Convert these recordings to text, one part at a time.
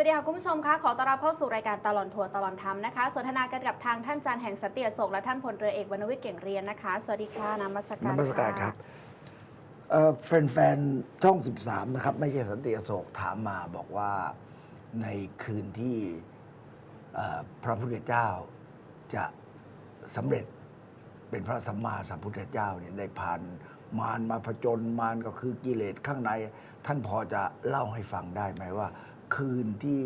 สวัสดีค่ะคุณผู้ชมคะขอต้อนรับเข้าสู่รายการตลอนทัวร์ตลอนธรรมนะคะ สนทนากันกับทางท่านจันแห่งสนติอโศกและท่านพลเรือเอกวรรณวิทย์เก่งเรียนนะคะ สวัสดีค่ะนมัสการนมัสการครับเอ่อแฟนๆช่อง 13 นะครับ ไม่ใช่สันติอโศกถามมาบอกว่าในคืนที่เอ่อพระพุทธเจ้าจะสำเร็จเป็นพระสัมมาสัมพุทธเจ้าเนี่ยได้ผ่านมารมาผจญมารก็คือกิเลสข้างใน ท่านพอจะเล่าให้ฟังได้ไหมว่า คืนที่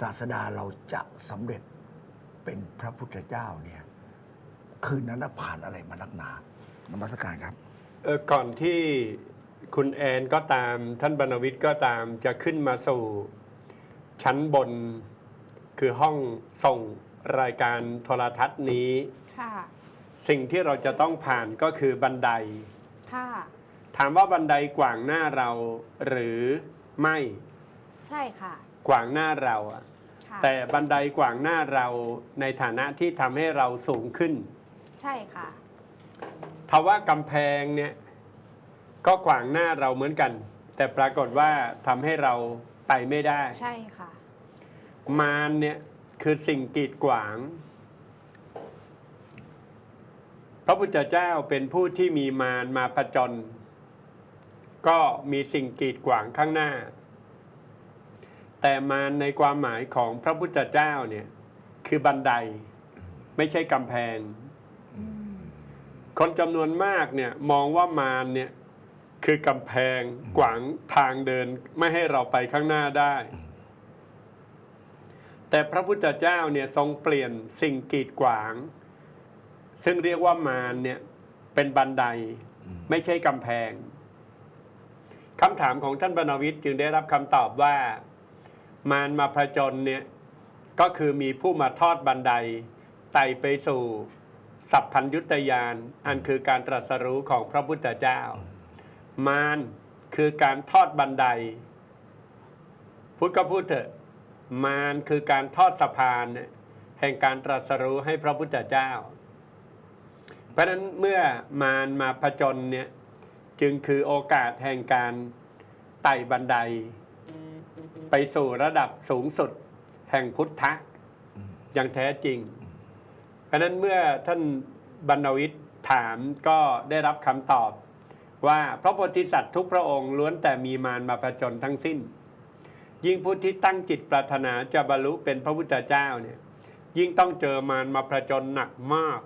ศาสดาเราจะสำเร็จเป็นพระพุทธเจ้าเนี่ยคืนนั้นน่ะผ่านอะไรมานักหนานมัสการครับเอ่อก่อนที่คุณแอนก็ตามท่านบรรณวิทย์ก็ตามจะขึ้นมาสู่ชั้นบนคือห้องส่งรายการโทรทัศน์นี้ค่ะสิ่งที่เราจะต้องผ่านก็คือบันไดค่ะถามว่าบันไดกว่างหน้าเราหรือไม่ ใช่ค่ะกว่างหน้าเราอะค่ะแต่บันไดกว่างหน้าเราในฐานะที่ทำให้เราสูงขึ้นใช่ค่ะทว่ากำแพงเนี่ยก็กว่างหน้าเราเหมือนกัน แต่ปรากฏว่าทำให้เราไปไม่ได้ ใช่ค่ะ มารเนี่ยคือสิ่งกีดขวาง พระพุทธเจ้าเป็นผู้ที่มีมารมาผจญก็มีสิ่งกีดขวางข้างหน้า แต่มารในความหมายของพระพุทธเจ้าเนี่ยคือบันไดไม่ใช่กำแพง คนจำนวนมากเนี่ยมองว่ามารเนี่ยคือกำแพงขวางทางเดินไม่ให้เราไปข้างหน้าได้ แต่พระพุทธเจ้าเนี่ยทรงเปลี่ยนสิ่งกีดขวาง ซึ่งเรียกว่ามารเนี่ยเป็นบันไดไม่ใช่กำแพงคำถามของท่านบรรณวิทย์จึงได้รับคำตอบว่า มารมาผจญเนี่ยก็คือมีผู้มาทอดบันไดไต่ไปสู่สัพพัญยุตยานอันคือการตรัสรู้ของพระพุทธเจ้า มารคือการทอดบันไดพุทธก็พูดเถอะมารคือการทอดสะพาน แห่งการตรัสรู้ให้พระพุทธเจ้า เพราะฉะนั้นเมื่อมารมาผจญเนี่ยจึงคือโอกาสแห่งการไต่บันได ไปสู่ระดับสูงสุดแห่งพุทธะอย่างแท้จริง เพราะนั้นเมื่อท่านบรรณวิทย์ถามก็ได้รับคำตอบว่าพระโพธิสัตว์ทุกพระองค์ล้วนแต่มีมารมาผจญทั้งสิ้น ยิ่งผู้ที่ตั้งจิตปรารถนาจะบรรลุเป็นพระพุทธเจ้าเนี่ย ยิ่งต้องเจอมารมาผจญหนักมาก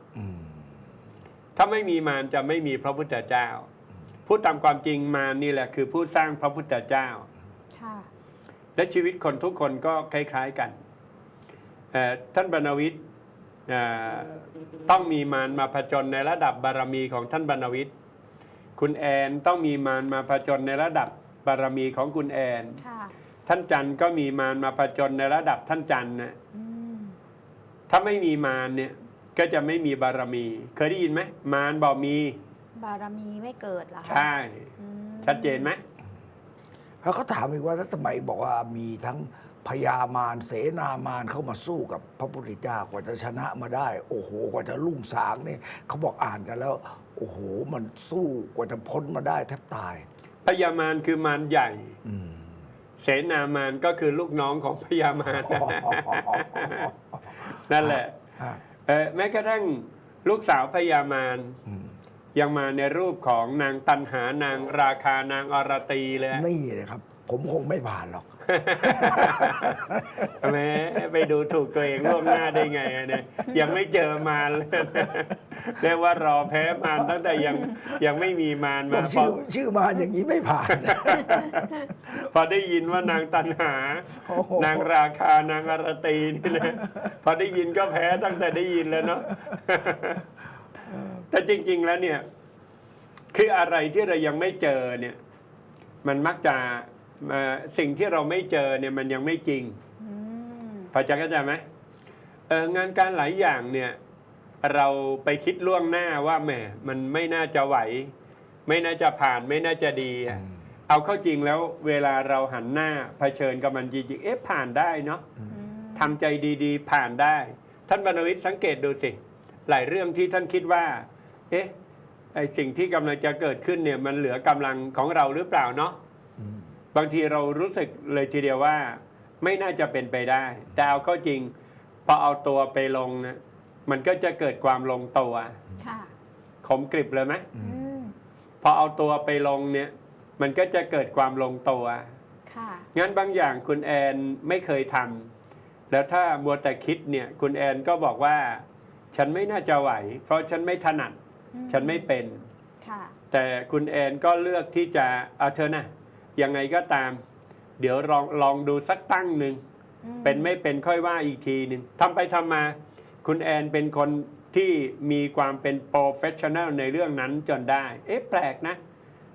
ถ้าไม่มีมารจะไม่มีพระพุทธเจ้า พูดตามความจริงมารนี่แหละคือผู้สร้างพระพุทธเจ้า และชีวิตคนทุกคนก็คล้ายๆกันเอ่อท่านบรรณวิทย์เอ่อต้องมีมารมาผจญในระดับบารมีของท่านบรรณวิทย์คุณแอนต้องมีมารมาผจญในระดับบารมีของคุณแอนค่ะท่านจันทร์ก็มีมารมาผจญในระดับท่านจันทร์นะอืมถ้าไม่มีมารเนี่ยก็จะไม่มีบารมี เคยได้ยินไหมมารบอกมี บารมีไม่เกิดเหรอคะใช่อืมชัดเจนไหม แล้วเขาถามอีกว่าถ้าสมัยบอกว่ามีทั้งพญามารเสนามารเข้ามาสู้กับพระพุทธเจ้ากว่าจะชนะมาได้ โอ้โห กว่าจะลุ่งสางเนี่ยเขาบอกอ่านกันแล้ว โอ้โห มันสู้กว่าจะพ้นมาได้แทบตาย พญามารคือมารใหญ่เสนามารก็คือลูกน้องของพญามารนั่นแหละฮะเออแม้กระทั่งลูกสาวพญามาร ยังมาในรูปของนางตันหานางราคานางอรตีเลย นี่เลยครับ ผมคงไม่ผ่านหรอกแหม้ไปดูถูกตัวเองล่วงหน้าได้ไงอะเนี่ยยังไม่เจอมารเลยเรียกว่ารอแพ้มารตั้งแต่ยังยังไม่มีมารผมามพอชื่อชื่อมาอย่างนี้ไม่ผ่าน พอได้ยินว่านางตันหาโอ้โหนางราคานางอรตีนี่นะพอได้ยินก็แพ้ตั้งแต่ได้ยินแล้วเนาะ แต่จริง ๆ แล้วเนี่ย คืออะไรที่เรายังไม่เจอเนี่ย มันมักจะเอ่อสิ่งที่เราไม่เจอเนี่ยมันยังไม่จริงอืมพอจะเข้าใจไหมเอองานการหลายอย่างเนี่ย เราไปคิดล่วงหน้าว่าแหมมันไม่น่าจะไหว ไม่น่าจะผ่านไม่น่าจะดีอะเอาเข้าจริงแล้วเวลาเราหันหน้าเผชิญกับมันจริงๆเอ๊ะผ่านได้เนาะทำใจดีๆ ผ่านได้ ท่านบรรณวิทย์สังเกตดูสิ หลายเรื่องที่ท่านคิดว่า เอ๊ะไอสิ่งที่กำลังจะเกิดขึ้นเนี่ยมันเหลือกำลังของเราหรือเปล่าเนาะบางทีเรารู้สึกเลยทีเดียวว่า ไม่น่าจะเป็นไปได้ แต่เอาเข้าจริงพอเอาตัวไปลงนะมันก็จะเกิดความลงตัวค่ะขมกริบเลยไหมอืมพอเอาตัวไปลงเนี่ย มันก็จะเกิดความลงตัวค่ะงั้นบางอย่างคุณแอนไม่เคยทำแล้วถ้ามัวแต่คิดเนี่ย คุณแอนก็บอกว่า ฉันไม่น่าจะไหว เพราะฉันไม่ถนัดอืม ฉันไม่เป็นค่ะแต่คุณแอนก็เลือกที่จะเอาเธอนะยังไงก็ตาม เดี๋ยวลองลองดูสักตั้งหนึ่งอืมเป็นไม่เป็นค่อยว่าอีกทีหนึ่งทำไปทำมา คุณแอนเป็นคนที่มีความเป็นโปรเฟชชั่นแนลในเรื่องนั้นจนได้ เอ๊ะแปลกนะ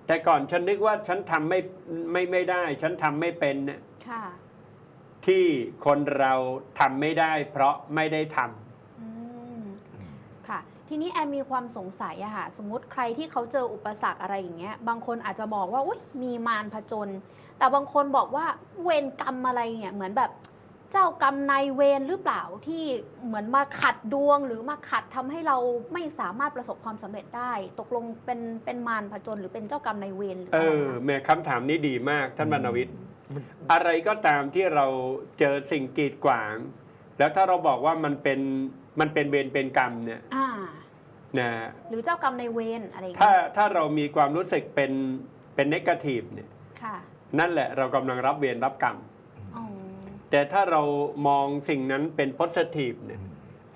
แต่ก่อนฉันนึกว่าฉันทำไม่ไม่ไม่ได้ ฉันทำไม่เป็นเนี่ยค่ะที่คนเราทำไม่ได้ เพราะไม่ได้ทำอืมค่ะ ทีนี้แอมมีความสงสัยอะค่ะสมมุติใครที่เขาเจออุปสรรคอะไรอย่างเงี้ย บางคนอาจจะบอกว่าอุ้ยมีมารผจญแต่บางคนบอกว่าเวรกรรมอะไรเนี่ยเหมือนแบบเจ้ากรรมนายเวรหรือเปล่าที่เหมือนมาขัดดวง หรือมาขัดทำให้เราไม่สามารถประสบความสำเร็จได้ ตกลงเป็นเป็นมารผจญหรือเป็นเจ้ากรรมนายเวรหรือเออะไรอคะแม่คำถามนี้ดีมากท่านบรรณวิทย์อะไรก็ตามที่เราเจอสิ่งกีดขวาง แล้วถ้าเราบอกว่ามันเป็น มันเป็นเวรเป็นกรรมเนี่ยอ่า นะหรือเจ้ากรรมนายเวรอะไรอย่างถ้าเงี้ยถ้าเรามีความรู้สึกเป็นเป็นนกาทีฟเนี่ยค่ะนั่นแหละเรากำลังรับเวรรับกรรม อ๋อแต่ถ้าเรามองสิ่งนั้นเป็นโพสิทีฟเนี่ย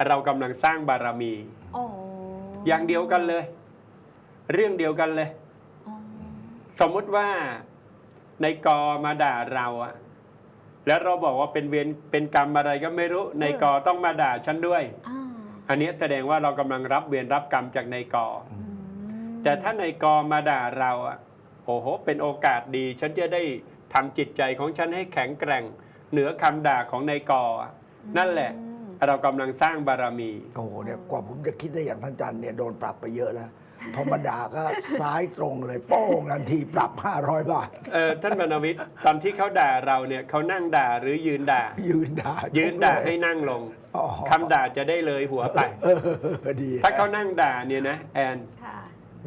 เรากำลังสร้างบารมี อ๋ออย่างเดียวกันเลย เรื่องเดียวกันเลย อ๋อสมมุติว่าในกอมาด่าเราอะ แล้วเราบอกว่าเป็นเวรเป็นกรรมอะไรก็ไม่รู้ในกอต้องมาด่าฉันด้วย อ่าอันนี้แสดงว่าเรากำลังรับเวรรับกรรมจากในกออแต่ถ้าในกอมาด่าเราอะโอ้โหเป็นโอกาสดี ฉันจะได้ทำจิตใจของฉันให้แข็งแกร่ง เหนือคำด่าของในกออะนั่นแหละ เรากำลังสร้างบารมี โอ้โหเนี่ยกว่าผมจะคิดได้อย่างท่านจันเนี่ยโดนปรับไปเยอะแล้ว พอมาด่าก็ซ้ายตรงเลยโป้งทันทีปรับ 500 บาท เออท่านบรรณวิทย์ตอนที่เขาด่าเราเนี่ยเขานั่งด่าหรือยืนด่า ยืนด่ายืยืนด่าให้นั่งลงอ๋อคำด่าจะได้เลยหัวไป เออดีถ้าเขานั่งด่าเนี่ยนะแอนค่ะ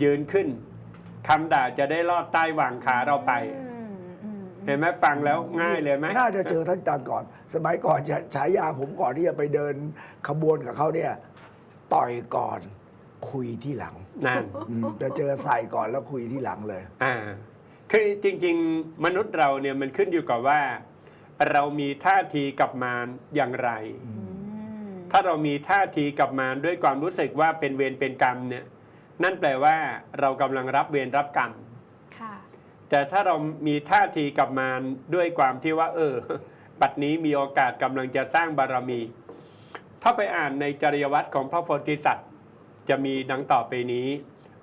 ยืนขึ้นคำด่าจะได้ลอดใต้หว่างขาเราไป อืมอืมเห็นไหมฟังแล้วง่ายเลยไหมน่าจะเจอท่านจันก่อน สมัยก่อนจะฉายาผมก่อนที่จะไปเดินขบวนกับเขาเนี่ย ต่อยก่อน คุยที่หลังนั่นอืมจะเจอใส่ก่อนแล้วคุยที่หลังเลย อ่าคือจริงๆ มนุษย์เราเนี่ยมันขึ้นอยู่กับว่า เรามีท่าทีกับมารอย่างไร ถ้าเรามีท่าทีกับมารด้วยความรู้สึกว่าเป็นเวรเป็นกรรมเนี่ยนั่นแปลว่าเรากำลังรับเวรรับกรรม ค่ะ แต่ถ้าเรามีท่าทีกับมารด้วยความที่ว่า เออ บัดนี้มีโอกาสกำลังจะสร้างบารมี ถ้าไปอ่านในจริยวัตรของพระโพธิสัตว์ จะมีดังต่อไปนี้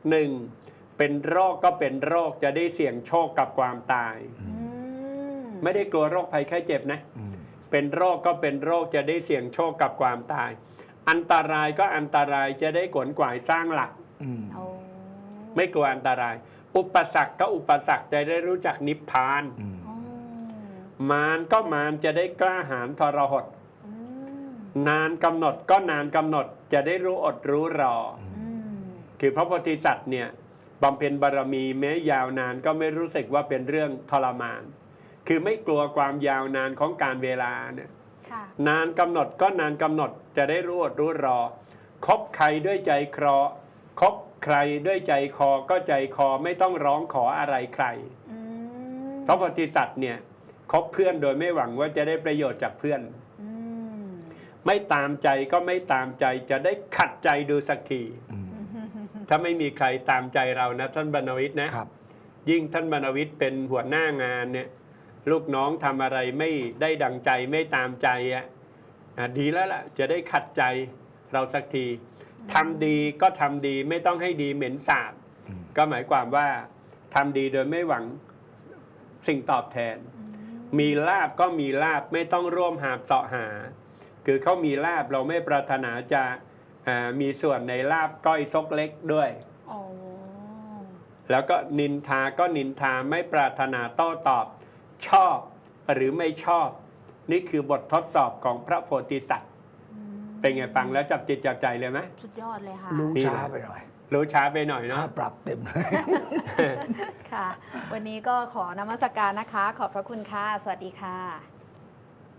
หนึ่งเป็นโรคก็เป็นโรคจะได้เสี่ยงโชคกับความตายอืมไม่ได้กลัวโรคภัยไข้เจ็บนะ เป็นโรคก็เป็นโรคจะได้เสี่ยงโชคกับความตาย อันตรายก็อันตรายจะได้ขวนขวายสร้างหลักโอ้ไม่กลัวอันตราย อุปสรรคก็อุปสรรคจะได้รู้จักนิพพานโอ้มารก็มารจะได้กล้าหาญทรหดอืม นานกำหนดก็นานกำหนดจะได้รู้อดรู้รอออืมคือพระโพธิสัตว์เนี่ยบำเพ็ญบารมีแม้ยาวนานก็ไม่รู้สึกว่าเป็นเรื่องทรมาน คือไม่กลัวความยาวนานของการเวลาเนี่ยค่ะนานกำหนดก็นานกำหนดจะได้รู้อดรู้รอ คบใครด้วยใจครอคบใครด้วยใจคอก็ใจคอไม่ต้องร้องขออะไรใครอืมพระโพธิสัตว์เนี่ยคบเพื่อนโดยไม่หวังว่าจะได้ประโยชน์จากเพื่อนอืม ไม่ตามใจก็ไม่ตามใจจะได้ขัดใจดูสักที ถ้าไม่มีใครตามใจเรานะท่านบรรณวิทย์นะครับ ยิ่งท่านบรรณวิทย์เป็นหัวหน้างานเนี่ย ลูกน้องทำอะไรไม่ได้ดังใจไม่ตามใจอะอะดีแล้วล่ะ จะได้ขัดใจเราสักทีทำดีก็ทำดีไม่ต้องให้ดีเหม็นสาบ ก็หมายความว่าทำดีโดยไม่หวังสิ่งตอบแทน มีลาบก็มีลาบไม่ต้องร่วมหาบเสาะหา คือเขามีลาบเราไม่ปรารถนาจะอ่ามีส่วนในลาบก้อยซกเล็กด้วยโอ้แล้วก็นินทาก็นินทาไม่ปรารถนาโต้ตอบ ชอบหรือไม่ชอบ นี่คือบททดสอบของพระโพธิสัตว์ เป็นไงฟังแล้วจับจิตจับใจเลยไหมสุดยอดเลยค่ะรู้นี่ช้านะไปหน่อยรู้ช้าไปหน่อยค่าเนาะปรับเต็มเลยค่ะ วันนี้ก็ขอนมัสการนะคะ ขอบพระคุณค่ะ สวัสดีค่ะ